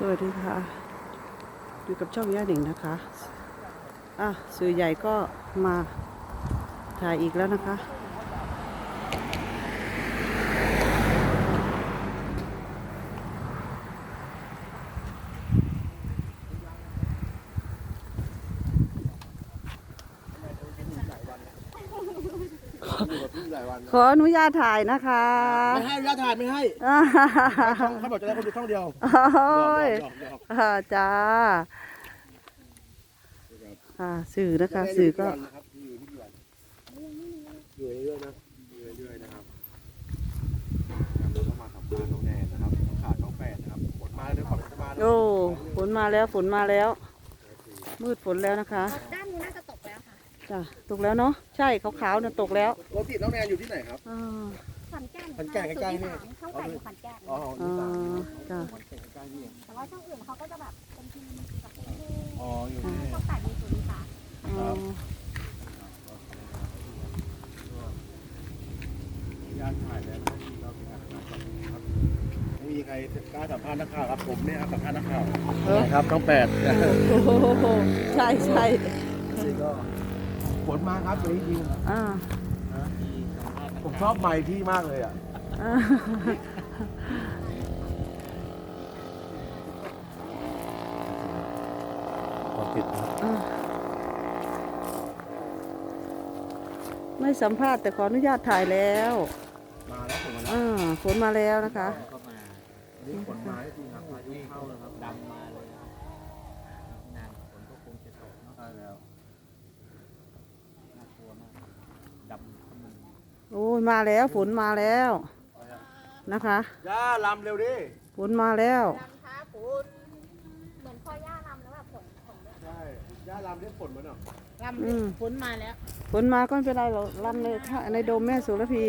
สวัสดีค่ะ อยู่กับช่องย่าหนิงนะคะอะสื่อใหญ่ก็มาถ่ายอีกแล้วนะคะอ ลายวันขออนุญาตถ่ายนะคะไม่ให้ญาติถ่ายไม่ให้อ่าช่องเขาบอกจะได้คนดูช่องเดียวโอ้ยหยอกหยอกหยอกอ่าจ้าอ่าสื่อนะคะสื่อก็นะครับอยู่ที่กี่วันอยู่เรื่อยๆนะอยู่เรื่อยๆนะครับเราก็มาสัมภาษณ์น้องแนนนะครับขาดน้องแปดนะครับกดมาเดี๋ยวขอจะมาโอ้ฝนมาแล้วฝนมาแล้ว มืดฝนแล้วนะคะ จ้ะตกแล้วเนาะใช่ขาวๆเนี่ยตกแล้วรถติดน้องแนนอยู่ที่ไหนครับ อ่าขอนแก่นขอนแก่นใกล้ๆนี่สุทธิสารช่องแปดอยู่ขอนแก่นอ๋ออ่าจ้ะขอนแก่นใกล้ๆนี่เองแต่ว่าช่องอื่นเขาก็จะแบบเป็นทีมกับทีมอ๋ออยู่นี่ช่องแปดมีสุริสารอ๋อญาติถ่ายแล้วนะที่เราเป็นงานสัมภาษณ์ครับไม่มีใครกล้าสัมภาษณ์นักข่าวครับผมเนี่ยครับสัมภาษณ์นักข่าวเออครับน้องแปดโอ้โหใช่ใช่นี่ก็ ผลมาครับตัวนี้จริงอ่าผมชอบไมค์พี่มากเลยอะอ่าขอติดนะอ่าไม่สัมภาษณ์แต่ขออนุญาตถ่ายแล้วมาแล้วผมมาแล้วอ่าฝนมาแล้วนะคะ ก็มานี่ผลมาให้จริงครับพายุเข้าแล้วครับ ดำมาเลยครับนานฝนก็คงจะตกเนาะ ใช่แล้ว น่ากลัวมากดำขมึน โอ้ยมาแล้วฝนมาแล้วนะคะย่าลำเร็วดิฝนมาแล้วลำท้าปูนเหมือนพ่อย่าลำแล้วแบบผลผลเนี่ยใช่ย่าลำที่ฝนมันอะอืมฝนมาแล้วฝนมาก็ไม่เป็นไรหรอกลำในท่าในโดมแม่สุรพี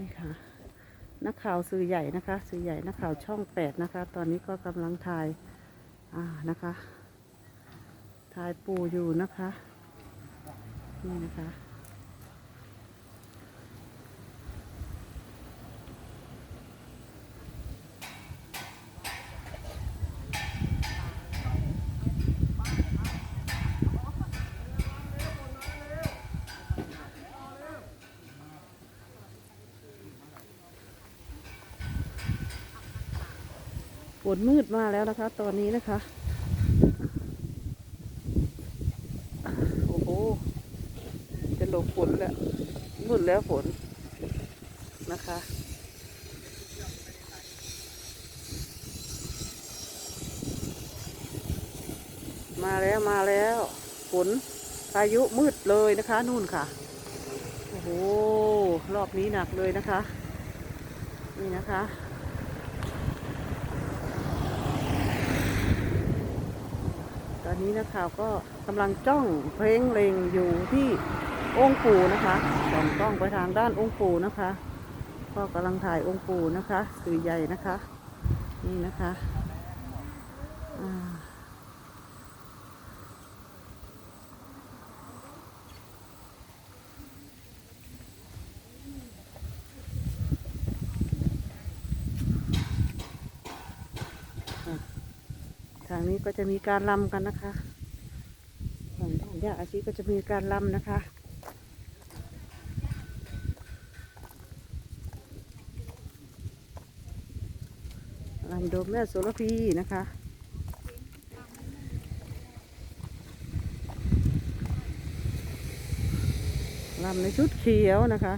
นี่ค่ะ นักข่าวสื่อใหญ่นะคะ สื่อใหญ่นักข่าวช่องแปดนะคะ ตอนนี้ก็กำลังถ่ายอ่านะคะถ่ายปูอยู่นะคะ นี่นะคะ นมืดมาแล้วนะคะ ตอนนี้นะคะ โอ้โห จะหลบฝนแล้ว มืดแล้วฝนนะคะ มาแล้วมาแล้วฝนพายุมืดเลยนะคะ นู่นค่ะ โอ้โห รอบนี้หนักเลยนะคะ นี่นะคะ ตอ นี้นักข่าวก็กำลังจ้องเพ่งเล็งอยู่ที่องค์ปู่นะคะส่องกล้องไปทางด้านองค์ปู่นะคะ ก็กำลังถ่ายองค์ปู่นะคะสื่อใหญ่นะคะ นี่นะคะอ่า ทางนี้ก็จะมีการลำกันนะคะฝั่งด้านย่าอาชีก็จะมีการลำนะคะลำโดมแม่โสระพีนะคะลำในชุดเขียวนะคะ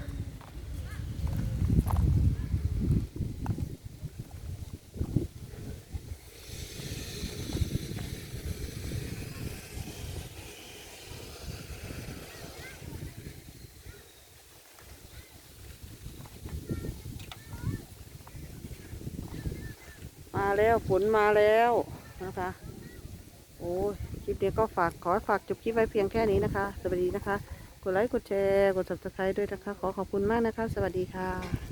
แล้วฝนมาแล้วนะคะ โอ้ยคลิปนี้ก็ฝากขอฝากจบคลิปไว้เพียงแค่นี้นะคะ สวัสดีนะคะ กดไลค์กดแชร์กด subscribe ด้วยนะคะ ขอขอบคุณมากนะคะ สวัสดีค่ะ